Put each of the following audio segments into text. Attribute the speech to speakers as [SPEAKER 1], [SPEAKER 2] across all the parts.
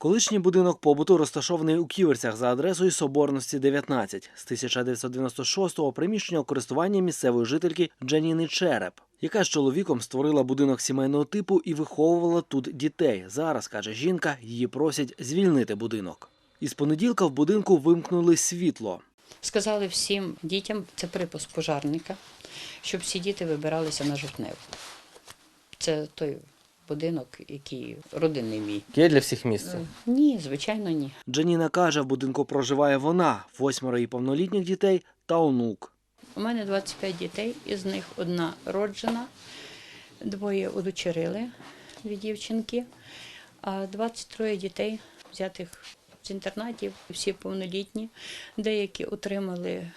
[SPEAKER 1] Колишній будинок побуту розташований у Ківерцях за адресою Соборності 19. З 1996-го приміщення у користуванні місцевої жительки Джаніни Череп, яка з чоловіком створила будинок сімейного типу і виховувала тут дітей. Зараз, каже жінка, її просять звільнити будинок. Із понеділка в будинку вимкнули світло.
[SPEAKER 2] Сказали всім дітям, це припуск пожарника, щоб всі діти вибиралися на жовтневу. Це той будинок, який родинний мій.
[SPEAKER 3] Є для всіх місце.
[SPEAKER 2] Ні, звичайно, ні.
[SPEAKER 1] Джаніна каже, в будинку проживає вона, восьмеро її повнолітніх дітей та онук.
[SPEAKER 2] У мене 25 дітей, із них одна роджена, двоє удочерили від дівчинки, а 23 дітей взятих з інтернатів, всі повнолітні, деякі отримали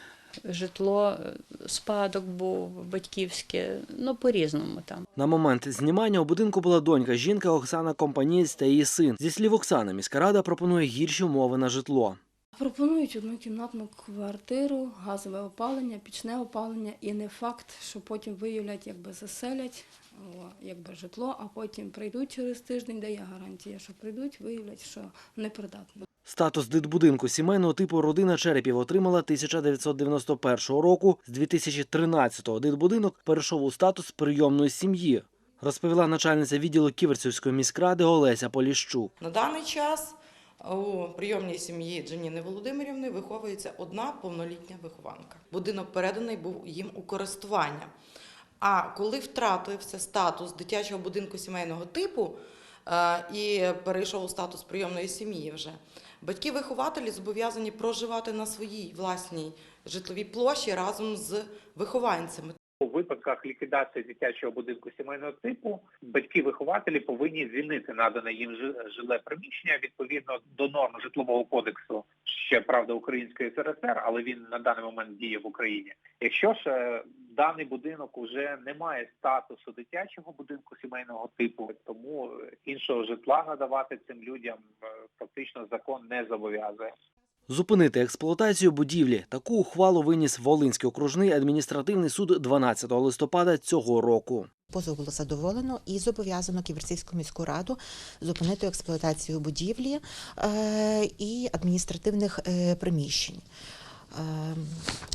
[SPEAKER 2] житло, спадок був батьківське, ну по-різному там.
[SPEAKER 1] На момент знімання у будинку була донька жінки Оксана Компанієць та її син. Зі слів Оксани, міська рада пропонує гірші умови на житло.
[SPEAKER 4] Пропонують однокімнатну квартиру, газове опалення, пічне опалення, і не факт, що потім виявлять, якби заселять о, якби житло, а потім прийдуть через тиждень, де є гарантія, що прийдуть, виявлять, що непридатно.
[SPEAKER 1] Статус дитбудинку сімейного типу родина Черепів отримала 1991 року. З 2013-го дитбудинок перейшов у статус прийомної сім'ї, розповіла начальниця відділу Ківерцівської міськради Олеся Поліщук.
[SPEAKER 5] На даний час у прийомній сім'ї Джаніни Володимирівни виховується одна повнолітня вихованка. Будинок переданий був їм у користування. А коли втратився статус дитячого будинку сімейного типу і перейшов у статус прийомної сім'ї вже, батьки-вихователі зобов'язані проживати на своїй власній житловій площі разом з вихованцями.
[SPEAKER 6] У випадках ліквідації дитячого будинку сімейного типу батьки-вихователі повинні звільнити надане їм жиле приміщення відповідно до норм житлового кодексу ще правда Української СРСР, але він на даний момент діє в Україні. Якщо ж е, даний будинок уже не має статусу дитячого будинку сімейного типу, тому іншого житла надавати цим людям е, фактично закон не зобов'язує.
[SPEAKER 1] Зупинити експлуатацію будівлі. Таку ухвалу виніс Волинський окружний адміністративний суд 12 листопада цього року.
[SPEAKER 7] Позов було задоволено і зобов'язано Ківерцівську міську раду зупинити експлуатацію будівлі е, і адміністративних е, приміщень. Е,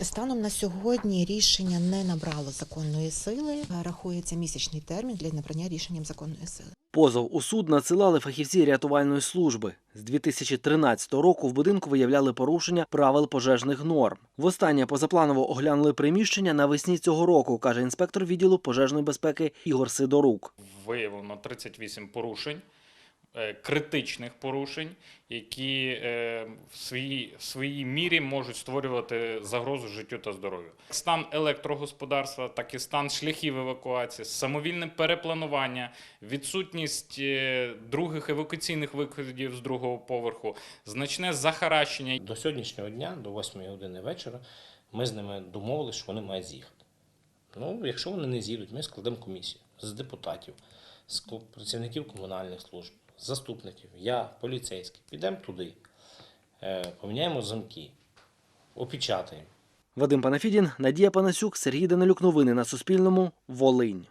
[SPEAKER 7] Станом на сьогодні рішення не набрало законної сили. Рахується місячний термін для набрання рішенням законної сили.
[SPEAKER 1] Позов у суд надсилали фахівці рятувальної служби. З 2013 року в будинку виявляли порушення правил пожежних норм. Востаннє позапланово оглянули приміщення навесні цього року, каже інспектор відділу пожежної безпеки Ігор Сидорук.
[SPEAKER 8] виявлено 38 порушень, критичних порушень, які е, в своїй, в своїй мірі можуть створювати загрозу життю та здоров'ю. Стан електрогосподарства, так і стан шляхів евакуації, самовільне перепланування, відсутність е, других евакуаційних виходів з другого поверху, значне захаращення
[SPEAKER 3] До сьогоднішнього дня, до 8 години вечора, ми з ними домовилися, що вони мають з'їхати. Ну, якщо вони не з'їдуть, ми складемо комісію з депутатів, з працівників комунальних служб, заступників, я, поліцейський. Підемо туди, е, поміняємо замки, опечатаємо.
[SPEAKER 1] Вадим Панафідін, Надія Панасюк, Сергій Данилюк. Новини на Суспільному. Волинь.